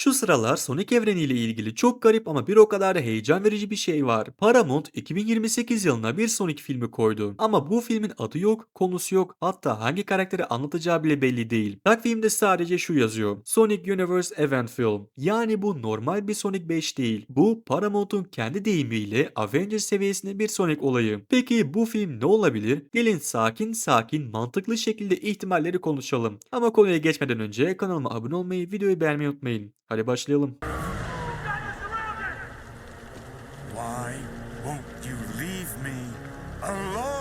Şu sıralar Sonic evreniyle ilgili çok garip ama bir o kadar da heyecan verici bir şey var. Paramount 2028 yılına bir Sonic filmi koydu. Ama bu filmin adı yok, konusu yok, hatta hangi karakteri anlatacağı bile belli değil. Takvimde sadece şu yazıyor. Sonic Universe Event Film. Yani bu normal bir Sonic 5 değil. Bu Paramount'un kendi deyimiyle Avengers seviyesinde bir Sonic olayı. Peki bu film ne olabilir? Gelin sakin sakin mantıklı şekilde ihtimalleri konuşalım. Ama konuya geçmeden önce kanalıma abone olmayı, videoyu beğenmeyi unutmayın. Hadi başlayalım. Why won't you leave me alone?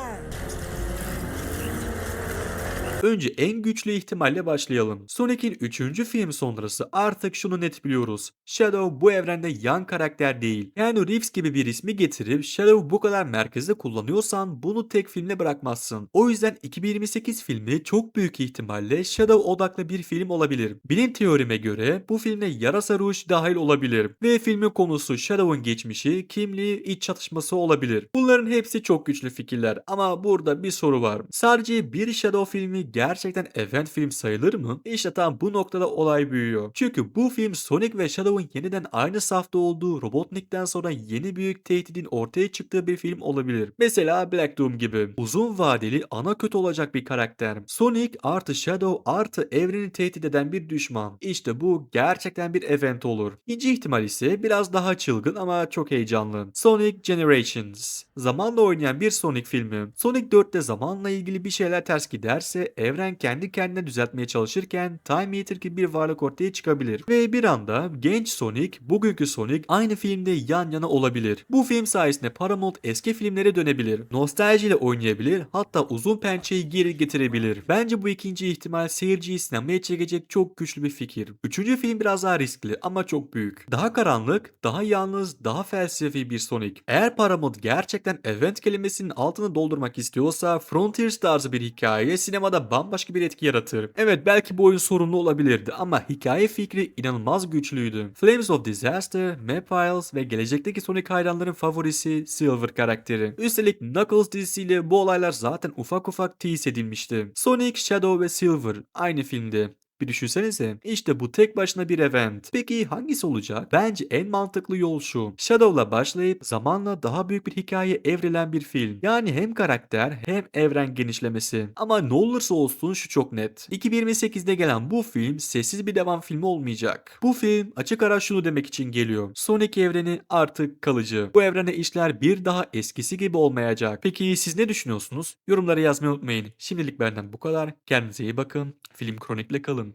Önce en güçlü ihtimalle başlayalım. Sonic'in 3. film sonrası artık şunu net biliyoruz. Shadow bu evrende yan karakter değil. Yani Reeves gibi bir ismi getirip Shadow bu kadar merkezde kullanıyorsan bunu tek filmle bırakmazsın. O yüzden 2028 filmi çok büyük ihtimalle Shadow odaklı bir film olabilir. Bilim teorime göre bu filmde yarasa Rouge dahil olabilir. Ve filmin konusu Shadow'un geçmişi, kimliği, iç çatışması olabilir. Bunların hepsi çok güçlü fikirler ama burada bir soru var. Sadece bir Shadow filmi gerçekten event film sayılır mı? İşte tam bu noktada olay büyüyor. Çünkü bu film Sonic ve Shadow'un yeniden aynı safta olduğu Robotnik'ten sonra yeni büyük tehdidin ortaya çıktığı bir film olabilir. Mesela Black Doom gibi. Uzun vadeli ana kötü olacak bir karakter. Sonic artı Shadow artı evreni tehdit eden bir düşman. İşte bu gerçekten bir event olur. İkinci ihtimal ise biraz daha çılgın ama çok heyecanlı. Sonic Generations. Zamanla oynayan bir Sonic filmi. Sonic 4'te zamanla ilgili bir şeyler ters giderse evren kendi kendine düzeltmeye çalışırken Time Eater gibi bir varlık ortaya çıkabilir. Ve bir anda genç Sonic, bugünkü Sonic aynı filmde yan yana olabilir. Bu film sayesinde Paramount eski filmlere dönebilir. Nostaljiyle oynayabilir hatta uzun pençeyi geri getirebilir. Bence bu ikinci ihtimal seyirciyi sinemaya çekecek çok güçlü bir fikir. Üçüncü film biraz daha riskli ama çok büyük. Daha karanlık, daha yalnız, daha felsefi bir Sonic. Eğer Paramount gerçekten event kelimesinin altını doldurmak istiyorsa Frontiers tarzı bir hikaye sinemada bambaşka bir etki yaratır. Evet belki bu oyun sorunlu olabilirdi ama hikaye fikri inanılmaz güçlüydü. Flames of Disaster, Mapiles ve gelecekteki Sonic hayranların favorisi Silver karakteri. Üstelik Knuckles dizisiyle bu olaylar zaten ufak ufak tease edilmişti. Sonic, Shadow ve Silver aynı filmde. Bir düşünsenize. İşte bu tek başına bir event. Peki hangisi olacak? Bence en mantıklı yol şu. Shadow'la başlayıp zamanla daha büyük bir hikaye evrilen bir film. Yani hem karakter hem evren genişlemesi. Ama ne olursa olsun şu çok net. 2028'de gelen bu film sessiz bir devam filmi olmayacak. Bu film açık ara şunu demek için geliyor. Sonic evreni artık kalıcı. Bu evrene işler bir daha eskisi gibi olmayacak. Peki siz ne düşünüyorsunuz? Yorumlara yazmayı unutmayın. Şimdilik benden bu kadar. Kendinize iyi bakın. Film Kronik'le kalın.